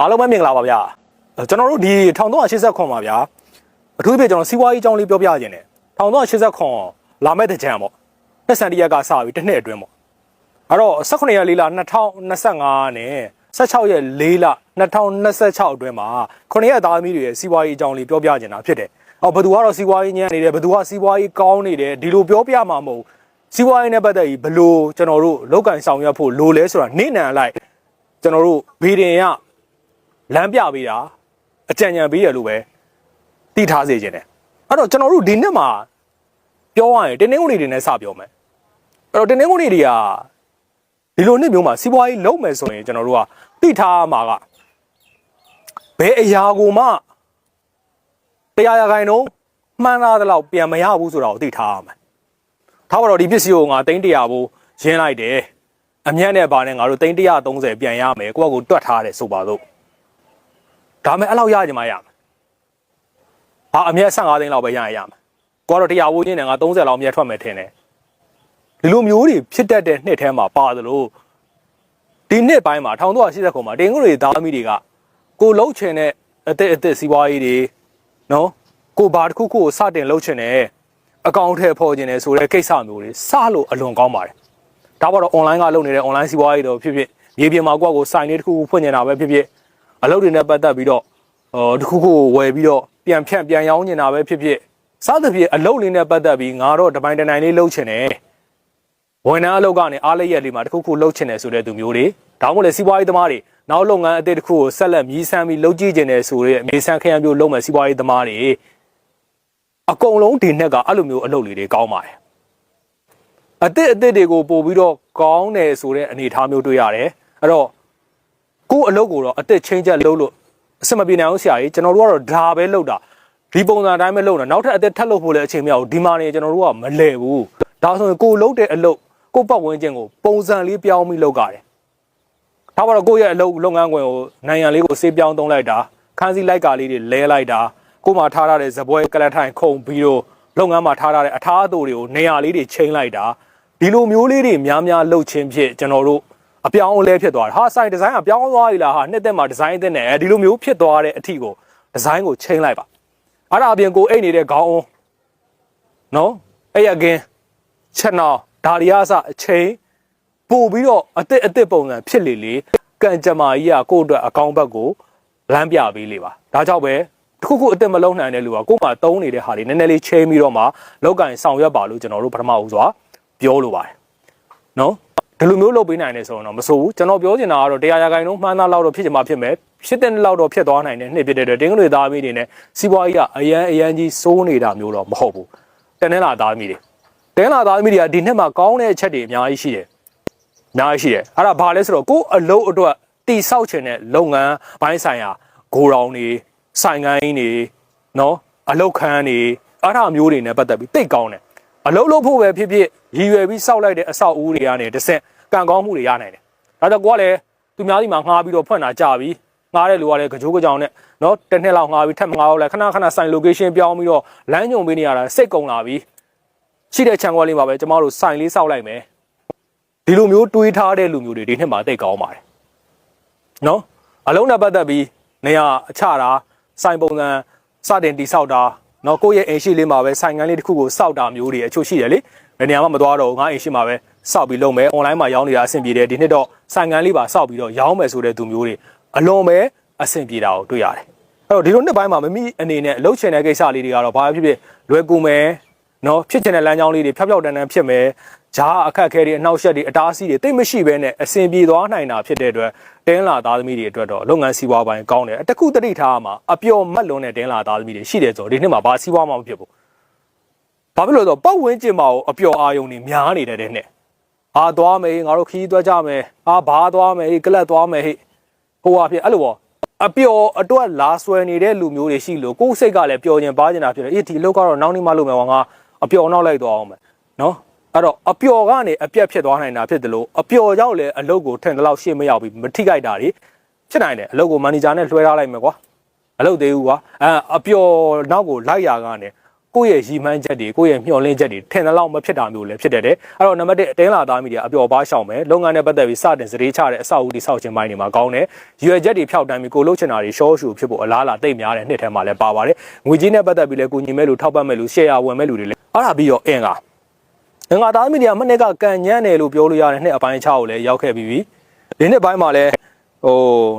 အားလုံးပဲမင်္ဂလာပါဗျာကျွန်တော်တို့ဒီ1380ခွန်ပါဗျာအထူးသဖြင့်ကျွန်တော်စီးပွားရေးအကြောင်းလေးပြောပြခြင်းတယ်1380ခွန်လာမဲ့တဲ့ကြံပေါ့နှစ်ဆန်တရက်ကစပြီးတစ်နှစ်အတွင်းပေါ့အဲ့တော့18ရက်4လ2025နဲ့16ရက်4လ2026အတွင်းမှာ9ရက်သားသမီးတွေရဲ့စီးပွားရေးအကြောင်းလေးပြောပြခြင်းတာဖြစ်တယ်အော်ဘယ်သူကတော့စီးပွားရေးညံ့နေတယ်ဘယ်သူကစီးပွားရေးကောင်းနေတယ်ဒီလိုပြောပြမှာမဟုတ်စီးပွားရေးနဲ့ပတ်သက်ပြီးဘယ်လိုကျွန်တော်တို့လောက်ကန်ဆောင်ရွက်ဖို့လိုလဲဆိုတာနေနံလိုက်ကျွန်တော်တို့ဗီဒင်ရ လမ်းပြပေးတာအကြံဉာဏ်ပေးရလို့ပဲတည်ထားစေခြင်းတယ်အဲ့တော့ကျွန်တော်တို့ဒီနှစ်မှာပြောရရင်တင်းနှင်းကုန်တွေနဲ့စပြောမယ်အဲ့တော့တင်းနှင်းကုန်တွေကဒီလိုနှစ်မျိုးမှာစီးပွားရေးလုံးမယ်ဆိုရင်ကျွန်တော်တို့ကတည်ထားမှာကဘယ်အရာကိုမှတရားရခိုင်တော့မှန်းသားတဲ့လောက်ပြန်မရဘူးဆိုတာကိုသိထားရမယ်ထားပါတော့ဒီပစ္စည်းကိုငါသိန်း100ဘူးရင်းလိုက်တယ်အမြတ်နဲ့ပါနဲ့ငါတို့သိန်း130ပြန်ရမယ်ကိုယ့်ကကိုတွတ်ထားတယ်ဆိုပါတော့ ဒါမဲ့အဲ့လောက်ရကြမှာရမယ်ဟာအမြတ်15သိန်းလောက်ပဲရရင်ရမယ်ကိုကတော့100ဘူးချင်းနဲ့ငါ30လောက်အမြတ်ထွက်မယ်ထင်တယ်ဒီလိုမျိုးတွေဖြစ်တတ်တဲ့နှစ်ထဲမှာပါသလိုဒီနှစ်ပိုင်းမှာ1280ခုမှာတင်ကုတွေသားမိတွေကကိုလှုပ်ချင်တဲ့အသက်အသက်စီးပွားရေးတွေနော်ကိုဘာတစ်ခုခုကိုစတင်လှုပ်ချင်တဲ့အကောင့်ထဲပေါ်ခြင်းတယ်ဆိုတဲ့ကိစ္စမျိုးတွေစလို့အလွန်ကောင်းပါတယ်ဒါပါတော့ online ကလုပ်နေတဲ့ online စီးပွားရေးတော့ဖြစ်ဖြစ်မြေပြင်မှာကိုယ့်ကိုစိုင်နေတစ်ခုခုဖွင့်နေတာပဲဖြစ်ဖြစ် အလုပ်တွေနဲ့ပတ်သက်ပြီးတော့ဟိုတစ်ခုခုကိုဝယ်ပြီးတော့ပြန်ဖြန့်ပြန်ရောင်းနေတာပဲဖြစ်ဖြစ်စသဖြင့်အလုပ်လေးနဲ့ပတ်သက်ပြီးငါတော့တပိုင်းတနိုင်လေးလှုပ်ချင်တယ်ဝန်ထမ်းအလုပ်ကနေအားလျက်လေးမှာတစ်ခုခုလှုပ်ချင်တယ်ဆိုတဲ့သူမျိုးတွေဒါမှမဟုတ်လေစီးပွားရေးသမားတွေနောက်လုပ်ငန်းအသစ်တစ်ခုကိုဆက်လက်မြည်ဆန်းပြီးလုပ်ကြည့်ခြင်းတယ်ဆိုတဲ့အမေဆန်းခရမ်းမျိုးလုပ်မဲ့စီးပွားရေးသမားတွေအကုန်လုံးဒီနှစ်ကအဲ့လိုမျိုးအလုပ်လေးတွေကောင်းပါတယ်အသစ်အသစ်တွေကိုပို့ပြီးတော့ကောင်းတယ်ဆိုတဲ့အနေအထားမျိုးတွေ့ရတယ်အဲ့တော့ ကိုယ့်အလုပ်ကိုတော့အသစ်ချင်းချက်လုပ်လို့အဆင်မပြေနိုင်အောင်ဆရာကြီးကျွန်တော်တို့ကတော့ဒါပဲလုပ်တာဒီပုံစံအတိုင်းပဲလုပ်တာနောက်ထပ်အသစ်ထပ်လုပ်ဖို့လည်းအချိန်မရဘူးဒီမှာနေကျွန်တော်တို့ကမလဲဘူးဒါဆိုရင်ကိုယ်လုပ်တဲ့အလုပ်ကိုယ့်ပတ်ဝန်းကျင်ကိုပုံစံလေးပြောင်းပြီးလုပ်ကြတယ်ဒါပါတော့ကိုယ့်ရဲ့အလုပ်လုပ်ငန်းခွင်ကိုနိုင်ငံလေးကိုစေးပြောင်းသုံးလိုက်တာခန်းစည်းလိုက်ကာလေးတွေလဲလိုက်တာကိုယ်မှာထားထားတဲ့ဇပွဲကလတ်ထိုင်ခုံပြီးတော့လုပ်ငန်းမှာထားထားတဲ့အထားအသိုတွေကိုနေရာလေးတွေချိန်လိုက်တာဒီလိုမျိုးလေးတွေများများလှုပ်ချင်းဖြစ်ကျွန်တော်တို့ အပြောင်းအလဲဖြစ်သွားတယ်ဟာဆိုင်ဒီဇိုင်းကပြောင်းသွားပြီလားဟာနှစ်သက်မှာဒီဇိုင်းအသစ်နဲ့အဲဒီလိုမျိုးဖြစ်သွားတဲ့အထီကိုဒီဇိုင်းကိုချိန်လိုက်ပါအဲ့ဒါအပြင်ကိုအိတ်နေတဲ့ခေါင်းအောင်နော်အဲ့ရကင်းချက်နောက်ဒါရီယာစအချိန်ပို့ပြီးတော့အစ်စ်အစ်စ်ပုံစံဖြစ်လေလေကံကြမ္မာကြီးကကိုယ့်အတွက်အကောင်းဘက်ကိုလမ်းပြပေးလေပါဒါကြောင့်ပဲတစ်ခုခုအစ်စ်မလုံးနိုင်တဲ့လူကကိုယ်မှာတုံးနေတဲ့ဟာတွေနည်းနည်းလေးချိန်ပြီးတော့မှလောက်ကင်ဆောင်ရွက်ပါလို့ကျွန်တော်တို့ပထမဦးစွာပြောလိုပါတယ်နော် ဒီလိုမျိုးလုပ်ပေးနိုင်တယ်ဆိုတော့မဆိုဘူးကျွန်တော်ပြောချင်တာကတော့တရားရဂိုင်လုံးမှန်းသားလောက်တော့ဖြစ်ချင်မှဖြစ်မယ်ဖြစ်တဲ့လောက်တော့ဖြစ်သွားနိုင်တဲ့နှစ်ဖြစ်တဲ့အတွက်တင်းကလေးသားမိတွေနဲ့စီးပွားရေးကအရန်အရန်ကြီးစိုးနေတာမျိုးတော့မဟုတ်ဘူးတနင်္လာသားမိတွေတနင်္လာသားမိတွေကဒီနှစ်မှာကောင်းတဲ့အချက်တွေအများကြီးရှိတယ်အများကြီးရှိတယ်အဲ့ဒါဘာလဲဆိုတော့ကိုယ်အလုပ်အတွက်တိဆောက်ချင်တဲ့လုပ်ငန်းဘိုင်းဆိုင်ရာဂိုရောင်တွေဆိုင်ကိုင်းတွေနော်အလုပ်ခန်းတွေအဲ့ဒါမျိုးတွေနဲ့ပတ်သက်ပြီးတိတ်ကောင်းတယ် အလုပ်လုပ်ဖို့ပဲဖြစ်ဖြစ်ရည်ရွယ်ပြီးစောက်လိုက်တဲ့အဆောက်အဦတွေကနေတစ်ဆင့်ကံကောင်းမှုတွေရနိုင်တယ်။ဒါကြောင့်ကိုကလည်းသူများစီမှာငှားပြီးတော့ဖွင့်တာကြာပြီ။ငှားတဲ့လူကလည်းကြိုးကြောင်နဲ့နော်တစ်နှစ်လောက်ငှားပြီးထပ်မငှားတော့လဲခဏခဏဆိုင် location ပြောင်းပြီးတော့လမ်းညွန်ပေးနေရတာစိတ်ကုန်လာပြီ။ရှိတဲ့ခြံခွက်လေးမှာပဲကျမတို့ဆိုင်လေးစောက်လိုက်မယ်။ဒီလိုမျိုးတွေးထားတဲ့လူမျိုးတွေဒီနှစ်မှာတိတ်ကောင်းပါတယ်။နော်အလုံးနဲ့ပတ်သက်ပြီးနေရာအချတာဆိုင်ပုံစံစတင်တိဆောက်တာ နော်ကိုယ့်ရဲ့အိမ်ရှိလေးမှာပဲဆိုင်ကန်းလေးတစ်ခုကိုစောက်တာမျိုးတွေအချို့ရှိတယ်လေဘယ်နေရာမှမသွားတော့ဘူးငါအိမ်ရှိမှာပဲစောက်ပြီးလုပ်မယ် online မှာရောင်းနေတာအဆင်ပြေတယ်ဒီနှစ်တော့ဆိုင်ကန်းလေးပါစောက်ပြီးတော့ရောင်းမယ်ဆိုတဲ့သူမျိုးတွေအလွန်ပဲအဆင်ပြေတာကိုတွေ့ရတယ်အဲ့တော့ဒီလိုနှစ်ပိုင်းမှာမမိအနေနဲ့လှုပ်ချင်တဲ့ကိစ္စလေးတွေကတော့ဘာဖြစ်ဖြစ်လွယ်ကူမယ်နော်ဖြစ်ချင်တဲ့လမ်းကြောင်းလေးတွေဖြောက်ဖြောက်တန်းတန်းဖြစ်မယ် ဂျားအခက်အခဲတွေအနှောက်အယှက်တွေအတားအဆီးတွေတိတ်မရှိဘဲနဲ့အဆင်ပြေသွားနိုင်တာဖြစ်တဲ့အတွက်တင်းလာသားသမီးတွေအတွက်တော့လုပ်ငန်းစီးပွားပိုင်းကောင်းတယ်တခုတတိထားမှာအပျော်မတ်လွန်တဲ့တင်းလာသားသမီးတွေရှိတယ်ဆိုတော့ဒီနှစ်မှာဘာစီးပွားမှမဖြစ်ဘူးဘာဖြစ်လို့လဲဆိုတော့ပတ်ဝန်းကျင်မှာအပျော်အာယုံတွေများနေတဲ့တဲ့နဲ့အာသွားမယ်ငါတို့ခီးသွားကြမယ်အာဘာသွားမယ်ဟေးကလပ်သွားမယ်ဟေးဟိုဟာဖြစ်အဲ့လိုပေါ့အပျော်အတွက်လာဆွဲနေတဲ့လူမျိုးတွေရှိလို့ကိုယ်စိတ်ကလည်းပျော်ကျင်ပါကျင်တာဖြစ်တယ်အေးဒီအလုပ်ကတော့နောက်နေ့မှလုပ်မယ်ကွာငါအပျော်နောက်လိုက်သွားအောင်မယ်နော် အဲ့တော့အပျော်ကနေအပြက်ဖြစ်သွားနိုင်တာဖြစ်တယ်လို့အပျော်ရောက်လေအလုပ်ကိုထင်တဲ့လောက်ရှေ့မရောက်ပြီးမထိခိုက်တာတွေဖြစ်နိုင်တယ်အလုပ်ကိုမန်နေဂျာနဲ့လွှဲထားလိုက်မယ်ကွာအလုပ်သေးဘူးကွာအဲအပျော်နောက်ကိုလိုက်ရာကနေကိုယ့်ရဲ့ရည်မှန်းချက်တွေကိုယ့်ရဲ့မျှော်လင့်ချက်တွေထင်သလောက်မဖြစ်တာမျိုးလည်းဖြစ်တတ်တယ်အဲ့တော့နံပါတ်1အတင်းလာသားမိတွေအပျော်ပါရှောင်မယ်လုပ်ငန်းနဲ့ပတ်သက်ပြီးစတင်စတေးချတဲ့အဆောက်အဦတိဆောက်ခြင်းပိုင်းတွေမှာကောင်းတယ်ရွယ်ချက်တွေဖျောက်တမ်းပြီးကိုလှုပ်ချင်တာတွေရှော့ရှူဖြစ်ဖို့အလားအလာတိတ်များတဲ့နှစ်ထဲမှာလည်းပါပါတယ်ငွေကြေးနဲ့ပတ်သက်ပြီးလည်းကိုညီမဲ့လူထောက်ပံ့မဲ့လူရှယ်ယာဝင်မဲ့လူတွေလည်းအဲ့ဒါပြီးတော့အင်္ဂါအ င်္ဂါသားမိတွေကမနေ့ကကန်ညမ်းတယ်လို့ပြောလို့ရတဲ့နှစ်အပိုင်း6ကိုလည်းရောက်ခဲ့ပြီးပြီဒီနှစ်ပိုင်းမှာလည်းဟို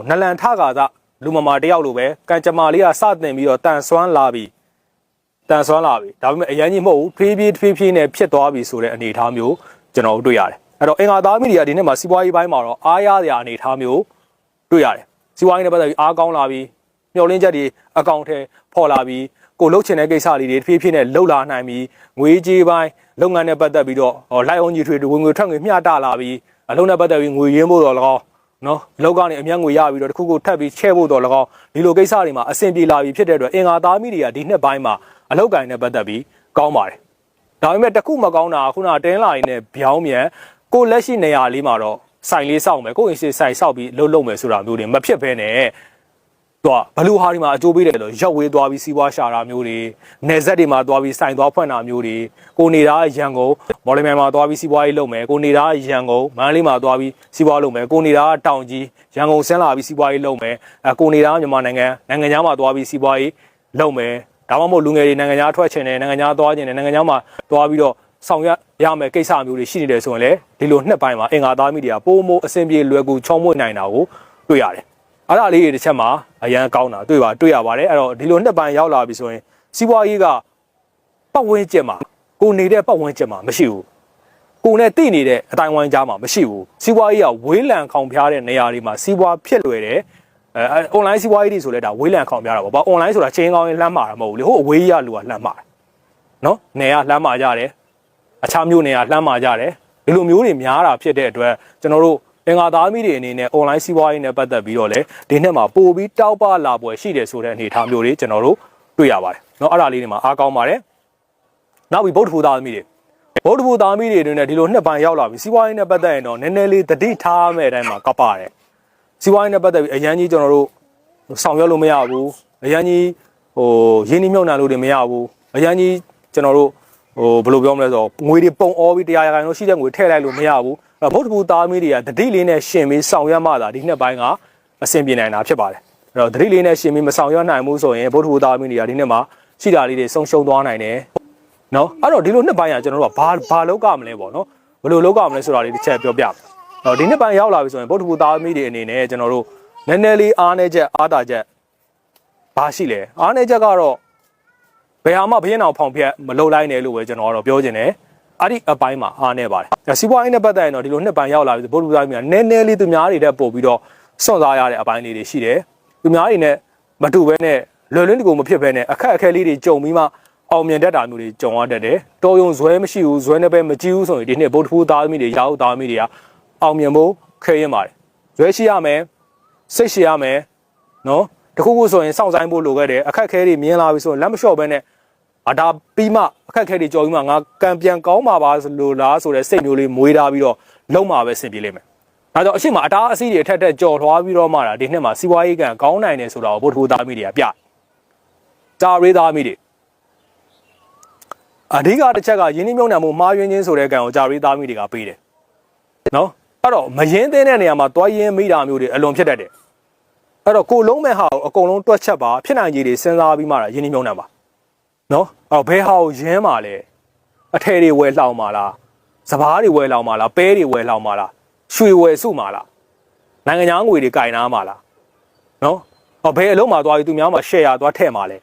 နလန်ထကာသာလူမမာတယောက်လိုပဲကန်ကြမာလေးကစတင်ပြီးတော့တန်ဆွမ်းလာပြီးတန်ဆွမ်းလာပြီဒါပေမဲ့အရန်ကြီးမဟုတ်ဘူးဖြည်းဖြည်းဖြည်းဖြည်းနဲ့ဖြစ်သွားပြီဆိုတဲ့အနေအထားမျိုးကျွန်တော်တို့တွေ့ရတယ်အဲ့တော့အင်္ဂါသားမိတွေကဒီနေ့မှာစီးပွားရေးပိုင်းမှာတော့အားရစရာအနေအထားမျိုးတွေ့ရတယ်စီးပွားရေးနဲ့ပတ်သက်ပြီးအားကောင်းလာပြီးမျှော်လင့်ချက်တွေအကောင့်ထဲပေါ်လာပြီး ကိုလှုပ်ချင်တဲ့ကိစ္စလေးတွေဖြည်းဖြည်းနဲ့လှုပ်လာနိုင်ပြီးငွေကြေးပိုင်းလုပ်ငန်းနဲ့ပတ်သက်ပြီးတော့လိုက်အောင်ကြီးထွေဝင်ငွေထွက်ငွေမျှတလာပြီးအလုံးနဲ့ပတ်သက်ပြီးငွေရင်းဖို့တော့၎င်းနော်လောက်ကနေအမျက်ငွေရပြီးတော့တခုခုထပ်ပြီးချဲ့ဖို့တော့၎င်းဒီလိုကိစ္စတွေမှာအဆင်ပြေလာပြီးဖြစ်တဲ့အတွက်အင်္ဂါသားမိတွေကဒီနှစ်ပိုင်းမှာအလောက်ကင်နဲ့ပတ်သက်ပြီးကောင်းပါတယ်ဒါပေမဲ့တခုမကောင်းတာကခုနကတင်းလာရင်းနဲ့ဗျောင်းမြန်ကိုလက်ရှိနေရာလေးမှာတော့စိုင်လေးစောက်မယ်ကိုယ့်အိမ်ရှိစိုင်စောက်ပြီးလှုပ်လှုပ်မယ်ဆိုတာမျိုးတွေမဖြစ်ဘဲနဲ့ တော့ဘလူဟာဒီမှာအကျိုးပေးတယ်လို့ရောက်ဝေးသွားပြီးစီးပွားရှာတာမျိုးတွေနေဆက်တွေမှာသွားပြီးစိုင်သွားဖွင့်တာမျိုးတွေကိုနေတာရန်ကုန်မော်လမြိုင်မှာသွားပြီးစီးပွားရေးလုပ်မယ်ကိုနေတာရန်ကုန်မန္တလေးမှာသွားပြီးစီးပွားလုပ်မယ်ကိုနေတာတောင်ကြီးရန်ကုန်ဆင်းလာပြီးစီးပွားရေးလုပ်မယ်အဲကိုနေတာမြန်မာနိုင်ငံနိုင်ငံခြားမှာသွားပြီးစီးပွားရေးလုပ်မယ်ဒါမှမဟုတ်လူငယ်တွေနိုင်ငံခြားထွက်ချင်တယ်နိုင်ငံခြားသွားချင်တယ်နိုင်ငံခြားမှာသွားပြီးတော့ဆောင်ရွက်ရမယ်ကိစ္စမျိုးတွေရှိနေတယ်ဆိုရင်လေဒီလိုနှစ်ပိုင်းမှာအင်္ဂါသားမိတွေကပိုးမိုးအဆင်ပြေလွယ်ကူချောမွေ့နိုင်တာကိုတွေ့ရတယ် အဲ့ဒါလေးတွေတစ်ချက်မှာအရန်ကောင်းတာတွေ့ပါတွေ့ရပါတယ်အဲ့တော့ဒီလိုနှစ်ပိုင်းရောက်လာပြီဆိုရင်စီးပွားရေးကပတ်ဝန်းကျင်မှာကိုနေတဲ့ပတ်ဝန်းကျင်မှာမရှိဘူးကိုနဲ့တည်နေတဲ့အတိုင်းဝိုင်းကြားမှာမရှိဘူးစီးပွားရေးကဝေးလံခေါင်ဖျားတဲ့နေရာတွေမှာစီးပွားဖြစ်လွယ်တယ်အဲ online စီးပွားရေးတွေဆိုလဲဒါဝေးလံခေါင်ဖျားတာပေါ့ဘာ online ဆိုတာချင်းကောင်းရင်လှမ်းမှာတာမဟုတ်ဘူးလေဟိုအဝေးရလူကလှမ်းမှာတာနော်နေရလှမ်းမှာကြတယ်အခြားမျိုးနေရလှမ်းမှာကြတယ်ဒီလိုမျိုးတွေများတာဖြစ်တဲ့အတွက်ကျွန်တော်တို့ အင်္ဂါသားမိတွေအနေနဲ့ online စီးပွားရေးနဲ့ပတ်သက်ပြီးတော့လေဒီနှစ်မှာပို့ပြီးတောက်ပလာပွဲရှိတယ်ဆိုတဲ့အနေအထားမျိုးတွေကျွန်တော်တို့တွေ့ရပါတယ်เนาะအဲ့ဒါလေးတွေမှာအားကောင်းပါတယ်နောက်ပြီးဗုဒ္ဓဘုသားမိတွေဗုဒ္ဓဘုသားမိတွေတွေနဲ့ဒီလိုနှစ်ပိုင်းရောက်လာပြီစီးပွားရေးနဲ့ပတ်သက်ရင်တော့နည်းနည်းလေးတတိထားမဲ့အတိုင်းမှာကပ်ပါတယ်စီးပွားရေးနဲ့ပတ်သက်ပြီးအရန်ကြီးကျွန်တော်တို့ဆောင်ရွက်လို့မရဘူးအရန်ကြီးဟိုရင်းနှီးမြှုပ်နှံလို့တွေမရဘူးအရန်ကြီးကျွန်တော်တို့ဟိုဘယ်လိုပြောမလဲဆိုတော့ငွေတွေပုံအောပြီးတရားရခိုင်လို့ရှိတဲ့ငွေထည့်လိုက်လို့မရဘူးအဲ့တော့ ဗုဒ္ဓဘုသားမီးတွေကတတိလေးနဲ့ရှင်ပြီးဆောင်ရွက်မှသာဒီနှစ်ပိုင်းကအဆင်ပြေနိုင်တာဖြစ်ပါတယ်အဲ့တော့တတိလေးနဲ့ရှင်ပြီးမဆောင်ရွက်နိုင်ဘူးဆိုရင်ဗုဒ္ဓဘုသားမီးတွေကဒီနှစ်မှာရှိတာလေးတွေဆုံးရှုံးသွားနိုင်တယ်နော်အဲ့တော့ဒီလိုနှစ်ပိုင်းကကျွန်တော်တို့ကဘာဘာလောက်ကမလဲပေါ့နော်ဘယ်လိုလောက်ကမလဲဆိုတာလေးတစ်ချက်ပြောပြမယ်အဲ့တော့ဒီနှစ်ပိုင်းရောက်လာပြီဆိုရင်ဗုဒ္ဓဘုသားမီးတွေအနေနဲ့ကျွန်တော်တို့နည်းနည်းလေးအားနေချက်အားတာချက်ဘာရှိလဲအားနေချက်ကတော့ဘယ်ဟာမှဘင်းအောင်ဖောင်ဖြက်မလုပ်လိုက်နဲ့လို့ပဲကျွန်တော်ကတော့ပြောချင်တယ် အဲ့ဒီအပိုင်းမှာအားနေပါတယ်။ဒါစီးပွားရေးနဲ့ပတ်သက်ရင်တော့ဒီလိုနှစ်ပိုင်းရောက်လာပြီဗုဒ္ဓဘုရားမြတ်နည်းနည်းလေးသူများတွေတက်ပို့ပြီးတော့စွန့်စားရတဲ့အပိုင်းလေးတွေရှိတယ်။သူများတွေနဲ့မတူဘဲနဲ့လွယ်လွန်းတကူမဖြစ်ဘဲနဲ့အခက်အခဲလေးတွေကြုံပြီးမှအောင်မြင်တတ်တာမျိုးတွေကြုံရတတ်တယ်။တော်ယုံဇွဲမရှိဘူးဇွဲနဲ့ပဲမကြည့်ဘူးဆိုရင်ဒီနှစ်ဗုဒ္ဓဘုသားသမီးတွေရောက်သားသမီးတွေကအောင်မြင်ဖို့ခဲရင်ပါတယ်။ဇွဲရှိရမယ်စိတ်ရှိရမယ်နော်တခုခုဆိုရင်စောင့်ဆိုင်ဖို့လိုခဲ့တယ်အခက်အခဲတွေမြင်လာပြီဆိုရင်လက်မလျှော့ဘဲနဲ့ အဒါပြီးမှအခက်အခဲတွေကြော်ပြီးမှငါကံပြန်ကောင်းမှာပါလို့လားဆိုတဲ့စိတ်မျိုးလေးမွေးထားပြီးတော့လုံးမှာပဲဆင်ပြေလိမ့်မယ်။ဒါကြောင့်အရှိမအတားအဆီးတွေထက်ထက်ကြော်ထွားပြီးတော့မှဒါဒီနှစ်မှာစီးပွားရေးကံကောင်းနိုင်တယ်ဆိုတာကိုဗုဒ္ဓဘုသားမိတွေကပြ။ဂျာရေးသားမိတွေအဓိကတစ်ချက်ကယင်းနှမြုံနှံမှုမှားယွင်းခြင်းဆိုတဲ့ကံကိုဂျာရေးသားမိတွေကပေးတယ်။နော်အဲ့တော့မရင်သေးတဲ့နေရာမှာတွားရင်မိတာမျိုးတွေအလွန်ဖြစ်တတ်တယ်။အဲ့တော့ကိုလုံးမဲ့ဟာကိုအကုန်လုံးတွက်ချက်ပါဖြစ်နိုင်ကြီးတွေစဉ်းစားပြီးမှဒါယင်းနှမြုံနှံပါ။ နော်အော်ဘဲဟာကိုရင်းပါလေအထယ်တွေဝယ်လှောင်ပါလားစပားတွေဝယ်လှောင်ပါလားပဲတွေဝယ်လှောင်ပါလားရွှေဝယ်စုပါလားနိုင်ငံခြားငွေတွေကင်နာပါလားနော်အော်ဘဲအလုံးမှာသွားပြီးသူများမှာ share သွားထည့်မှာလဲ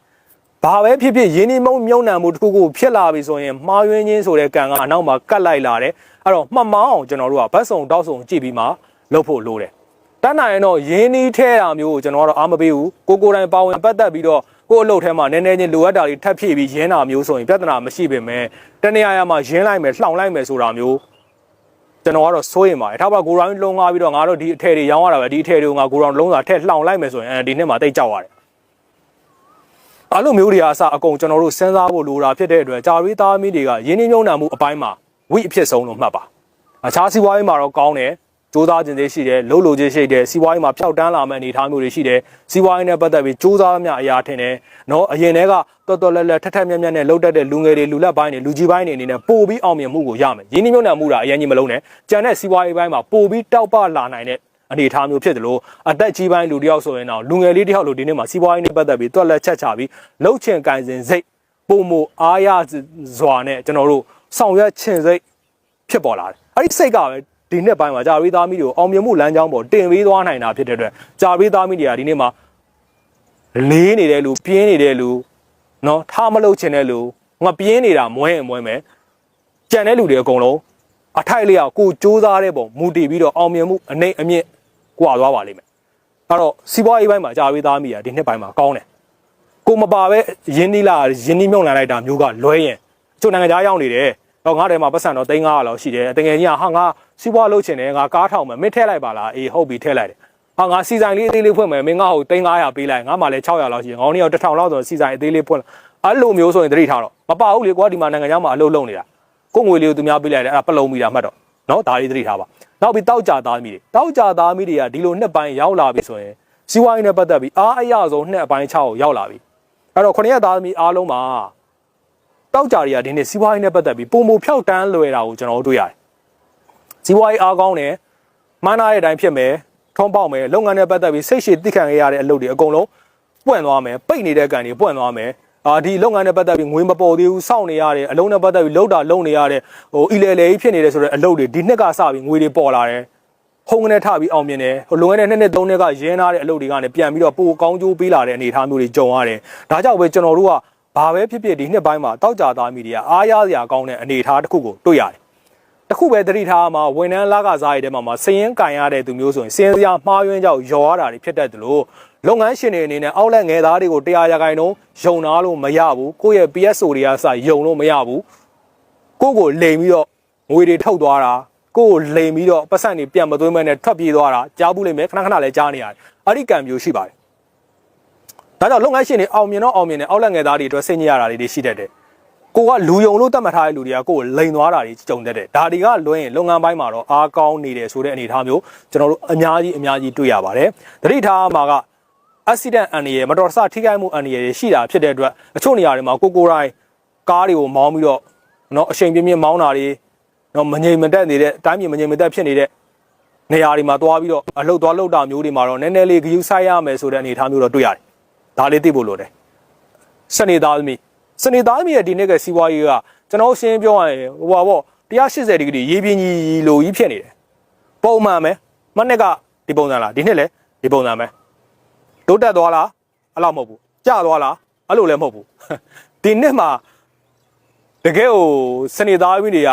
ဘာပဲဖြစ်ဖြစ်ရင်းနှီးမုံမြုံနှံမှုတစ်ခုခုဖြစ်လာပြီဆိုရင်မှားယွင်းခြင်းဆိုတဲ့ကံကအနောက်မှာကတ်လိုက်လာတယ်အဲ့တော့မှတ်မောင်းအောင်ကျွန်တော်တို့ကဘတ်စုံတောက်စုံကြည့်ပြီးမှလုပ်ဖို့လိုတယ်တန်းနိုင်ရင်တော့ရင်းနှီးထဲတာမျိုးကိုကျွန်တော်ကတော့အားမပေးဘူးကိုကိုတိုင်းပါဝင်ပတ်သက်ပြီးတော့ ကိုယ့်အလုပ်ထဲမှာနည်းနည်းချင်းလိုအပ်တာတွေထပ်ဖြည့်ပြီးရင်းတာမျိုးဆိုရင်ပြဿနာမရှိပေမဲ့တနေရာရာမှာရင်းလိုက်မယ်လှောင်လိုက်မယ်ဆိုတာမျိုးကျွန်တော်ကတော့စိုးရင်ပါတယ်ထားပါကိုရောင်းလုံးကားပြီးတော့ငါတို့ဒီအထည်တွေရောင်းရတာပဲဒီအထည်တွေကိုငါကိုရောင်းလုံးစာထည့်လှောင်လိုက်မယ်ဆိုရင်အဲဒီနှစ်မှာတိတ်ကြောက်ရတယ်အဲ့လိုမျိုးတွေအားစအကုန်ကျွန်တော်တို့စဉ်းစားဖို့လိုတာဖြစ်တဲ့အတွက်ဂျာရီသားမီးတွေကရင်းနှီးမြှုပ်နှံမှုအပိုင်းမှာဝိအဖြစ်ဆုံးလို့မှတ်ပါအခြားစီးပွားရေးမှာတော့ကောင်းတယ် စူးစမ်းခြင်းတွေရှိတယ်လှုပ်လို့ခြင်းရှိတယ်စီးပွားရေးမှာဖျောက်တန်းလာမယ့်အနေအထားမျိုးတွေရှိတယ်စီးပွားရေးနဲ့ပတ်သက်ပြီးစူးစမ်းများအရာထင်တယ်နော်အရင်တည်းကတော်တော်လက်လက်ထက်ထက်မြက်မြက်နဲ့လှုပ်တတ်တဲ့လူငယ်တွေလူလက်ပိုင်းတွေလူကြီးပိုင်းတွေအနေနဲ့ပို့ပြီးအောင်မြင်မှုကိုရမယ်ရင်းနှီးမြှုပ်နှံမှုတာအရင်ကြီးမလုံးနဲ့ကြံတဲ့စီးပွားရေးပိုင်းမှာပို့ပြီးတောက်ပလာနိုင်တဲ့အနေအထားမျိုးဖြစ်တယ်လို့အသက်ကြီးပိုင်းလူတယောက်ဆိုရင်တော့လူငယ်လေးတယောက်လိုဒီနေ့မှာစီးပွားရေးနဲ့ပတ်သက်ပြီးတွက်လက်ချက်ချပြီးလှုပ်ချင်ကန်စင်စိတ်ပုံမအားရစွာနဲ့ကျွန်တော်တို့ဆောင်ရွက်ချင်စိတ်ဖြစ်ပေါ်လာတယ်အဲ့ဒီစိတ်ကပဲ ဒီနှစ်ပိုင်းမှာကြာပြီးသားမိတွေကိုအောင်မြင်မှုလမ်းကြောင်းပေါ်တင်ပေးသွားနိုင်တာဖြစ်တဲ့အတွက်ကြာပြီးသားမိတွေကဒီနေ့မှာလေးနေတဲ့လူပြင်းနေတဲ့လူနော်ထားမလုပ်ချင်တဲ့လူငါပြင်းနေတာမွဲရင်မွဲမယ်ကြံတဲ့လူတွေအကုန်လုံးအထိုက်လျောက်ကိုစူးစမ်းတဲ့ပုံမူတည်ပြီးတော့အောင်မြင်မှုအနေအမြင့်ကွာသွားပါလိမ့်မယ်အဲ့တော့စီးပွားရေးပိုင်းမှာကြာပြီးသားမိကဒီနှစ်ပိုင်းမှာကောင်းတယ်ကိုမပါပဲရင်းနှီးလာရင်းနှီးမြုံလာလိုက်တာမျိုးကလွဲရင်အချို့နိုင်ငံခြားရောက်နေတယ် တော့ငါ့ထဲမှာပတ်စံတော့3500လောက်ရှိတယ်တကယ်ကြီးကဟာငါစီးပွားလုပ်ချင်တယ်ငါကားထောင်မယ်မင်းထည့်လိုက်ပါလားအေးဟုတ်ပြီထည့်လိုက်တယ်ဟာငါစီဆိုင်လေးအသေးလေးဖွင့်မယ်မင်းငါ့ကို3500ပေးလိုက်ငါမှလည်း600လောက်ရှိတယ်ငေါင်းနေတော့1000လောက်ဆိုစီဆိုင်အသေးလေးဖွင့်အဲ့လိုမျိုးဆိုရင်တတိထားတော့မပါဘူးလေကွာဒီမှာနိုင်ငံခြားမှာအလုပ်လုပ်နေတာကိုငွေလေးကိုသူများပေးလိုက်တယ်အဲ့ဒါပလုံမိတာမှတ်တော့နော်ဒါလေးတတိထားပါနောက်ပြီးတောက်ကြသားမိတွေတောက်ကြသားမိတွေကဒီလိုနှစ်ပိုင်းရောက်လာပြီဆိုရင်စီးပွားရေးနဲ့ပတ်သက်ပြီးအားအရဆုံးနှစ်အပိုင်း6ကိုရောက်လာပြီအဲ့တော့ခொနည်းသားသမီးအားလုံးမှာ တောက်ကြတွေကဒီနေ့စီးပွားရေးနဲ့ပတ်သက်ပြီးပုံမဖြောက်တန်းလွယ်တာကိုကျွန်တော်တို့တွေ့ရတယ်စီးပွားရေးအားကောင်းတယ်မှန်းထားတဲ့အတိုင်းဖြစ်မယ်ထုံးပေါက်မယ်လုပ်ငန်းနဲ့ပတ်သက်ပြီးစိတ်ရှည်သိခံရတဲ့အလုပ်တွေအကုန်လုံးပွင့်သွားမယ်ပိတ်နေတဲ့ကန်တွေပွင့်သွားမယ်အာဒီလုပ်ငန်းနဲ့ပတ်သက်ပြီးငွေမပေါ်သေးဘူးစောင့်နေရတယ်အလုံးနဲ့ပတ်သက်ပြီးလှုပ်တာလုံနေရတယ်ဟိုအီလေလေကြီးဖြစ်နေတယ်ဆိုတော့အလုပ်တွေဒီနှစ်ကစပြီးငွေတွေပေါ်လာတယ်ဟုံကနေထပြီးအောင်မြင်တယ်ဟိုလွန်ခဲ့တဲ့နှစ်နှစ်သုံးနှစ်ကရင်းထားတဲ့အလုပ်တွေကနေပြန်ပြီးတော့ပိုကောင်းကျိုးပေးလာတဲ့အနေအထားမျိုးတွေကြုံရတယ်ဒါကြောင့်ပဲကျွန်တော်တို့က ဘာပဲဖြစ်ဖြစ်ဒီနှစ်ပိုင်းမှာတောက်ကြသားမိတွေကအားရစရာကောင်းတဲ့အနေအထားတစ်ခုကိုတွေ့ရတယ်တခုပဲသတိထားမှာဝန်ထမ်းလာကစားရတဲ့မှာမှာစည်ရင်ကန်ရတဲ့သူမျိုးဆိုရင်စင်စရာမှားယွင်းကြောက်ရော်ရတာတွေဖြစ်တတ်တယ်လို့လုပ်ငန်းရှင်တွေအနေနဲ့အောက်လက်ငယ်သားတွေကိုတရားရဂိုင်တော့ယုံနာလို့မရဘူးကိုယ့်ရဲ့ PSO တွေကစယုံလို့မရဘူးကိုယ့်ကိုလိမ်ပြီးတော့ငွေတွေထုတ်သွားတာကိုယ့်ကိုလိမ်ပြီးတော့ပတ်စံတွေပြန်မသွင်းမဲနဲ့ထွက်ပြေးသွားတာကြားဘူးလိမ့်မယ်ခဏခဏလည်းကြားနေရတယ်အဲ့ဒီကံမျိုးရှိပါတယ် ဒါကြောင့်လုပ်ငန်းရှင်တွေအောင်မြင်တော့အောင်မြင်တယ်အောက်လက်ငယ်သားတွေအတွက်ဆင်ញရတာတွေရှိတတ်တယ်ကိုကလူယုံလို့တတ်မှတ်ထားတဲ့လူတွေကကိုကိုလိန်သွားတာတွေကြုံတတ်တယ်ဒါတွေကလွှဲရင်လုပ်ငန်းပိုင်းမှာတော့အားကောင်းနေတယ်ဆိုတဲ့အနေအထားမျိုးကျွန်တော်တို့အများကြီးအများကြီးတွေ့ရပါတယ်တတိထားမှာက accident အန္တရာယ်မတော်တဆထိခိုက်မှုအန္တရာယ်ရှိတာဖြစ်တဲ့အတွက်အချို့နေရာတွေမှာကိုကိုတိုင်းကားတွေကိုမောင်းပြီးတော့နော်အချိန်ပြင်းပြင်းမောင်းတာတွေနော်မငြိမ်မသက်နေတဲ့အတိုင်းမြေမငြိမ်မသက်ဖြစ်နေတဲ့နေရာတွေမှာသွားပြီးတော့အလုတ်သွားလုတ်တာမျိုးတွေမှာတော့နည်းနည်းလေးဂရုစိုက်ရမယ်ဆိုတဲ့အနေအထားမျိုးတော့တွေ့ရတယ် ဒါလေးသိဖို့လိုတယ်စနေသားသမီးစနေသားသမီးရဲ့ဒီနေ့ကစီးပွားရေးကကျွန်တော်ရှင်းပြောရရင်ဟိုပါပေါ့180ဒီဂရီရေပြင်းကြီးလိုကြီးဖြစ်နေတယ်ပုံမှန်ပဲမနေ့ကဒီပုံစံလားဒီနှစ်လည်းဒီပုံစံပဲတိုးတက်သွားလားအဲ့လောက်မဟုတ်ဘူးကျသွားလားအဲ့လိုလည်းမဟုတ်ဘူးဒီနှစ်မှာတကယ်ဟိုစနေသားသမီးတွေက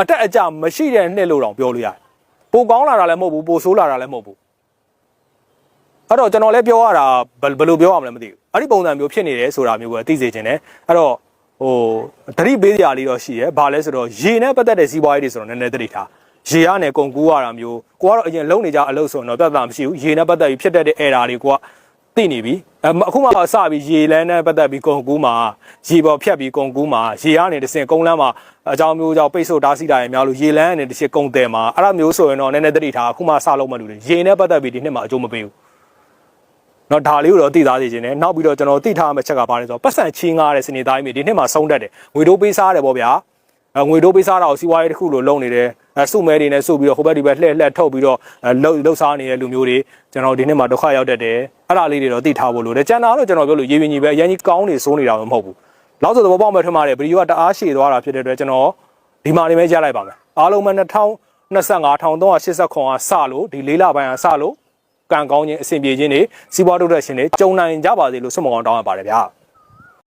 အတက်အကျမရှိတဲ့နှစ်လို့တော့ပြောလို့ရတယ်ပိုကောင်းလာတာလည်းမဟုတ်ဘူးပိုဆိုးလာတာလည်းမဟုတ်ဘူး အဲ့တော့ကျွန်တော်လည်းပြောရတာဘယ်ဘယ်လိုပြောရမလဲမသိဘူးအဲ့ဒီပုံစံမျိုးဖြစ်နေတယ်ဆိုတာမျိုးကိုသိစေချင်တယ်အဲ့တော့ဟိုတတိပေးစရာလေးတော့ရှိရဲဘာလဲဆိုတော့ရေနဲ့ပတ်သက်တဲ့စီးပွားရေးတွေဆိုတော့နည်းနည်းတတိထားရေကနေကုန်ကူးရတာမျိုးကိုကတော့အရင်လုံနေကြအလုပ်ဆိုတော့ပြဿနာမရှိဘူးရေနဲ့ပတ်သက်ပြီးဖြစ်တတ်တဲ့ error တွေကိုကသိနေပြီအခုမှစပြီးရေလန်းနဲ့ပတ်သက်ပြီးကုန်ကူးမှာရေပေါ်ဖြတ်ပြီးကုန်ကူးမှာရေကနေတစ်စင်ကုန်းလန်းမှာအကြောင်းမျိုးကြောင့်ပိတ်ဆို့တားဆီးတာရများလို့ရေလန်းကနေတစ်ချက်ကုန်တယ်မှာအဲ့လိုမျိုးဆိုရင်တော့နည်းနည်းတတိထားအခုမှစလုံးမလို့ရေနဲ့ပတ်သက်ပြီးဒီနှစ်မှာအကျိုးမပေးဘူး နော်ဒါလေးကိုတော့သိသားစေခြင်းနဲ့နောက်ပြီးတော့ကျွန်တော်သိထားမယ့်ချက်ကဘာလဲဆိုတော့ပတ်စံချင်းငားတဲ့စနေသားကြီးမြေဒီနှစ်မှာဆုံးတတ်တယ်ငွေတိုးပေးစားတယ်ပေါ့ဗျာငွေတိုးပေးစားတာကိုစီးပွားရေးတစ်ခုလိုလုပ်နေတယ်စုမဲတွေနဲ့စုပြီးတော့ဟိုဘက်ဒီဘက်လှည့်လှည့်ထုတ်ပြီးတော့လှုပ်လှုပ်စားနေတဲ့လူမျိုးတွေကျွန်တော်ဒီနှစ်မှာဒုက္ခရောက်တတ်တယ်အဲ့ဒါလေးတွေတော့သိထားဖို့လိုတယ်ကျန်တာတော့ကျွန်တော်ပြောလို့ရေပြင်ကြီးပဲအရင်ကြီးကောင်းနေစိုးနေတာမဟုတ်ဘူးလောက်ဆိုသဘောပေါက်မဲ့ထင်ပါတယ်ဗီဒီယိုကတအားရှည်သွားတာဖြစ်တဲ့အတွက်ကျွန်တော်ဒီမှာနေမဲကြားလိုက်ပါမယ်အားလုံးပဲ2025 1389ကစလို့ဒီလေးလပိုင်းကစလို့ ကံကောင်းခြင်းအဆင်ပြေခြင်းတွေစီးပွားတိုးတက်ခြင်းတွေကြုံနိုင်ကြပါစေလို့ဆုမကောင်းတောင်းရပါတယ်ဗျာ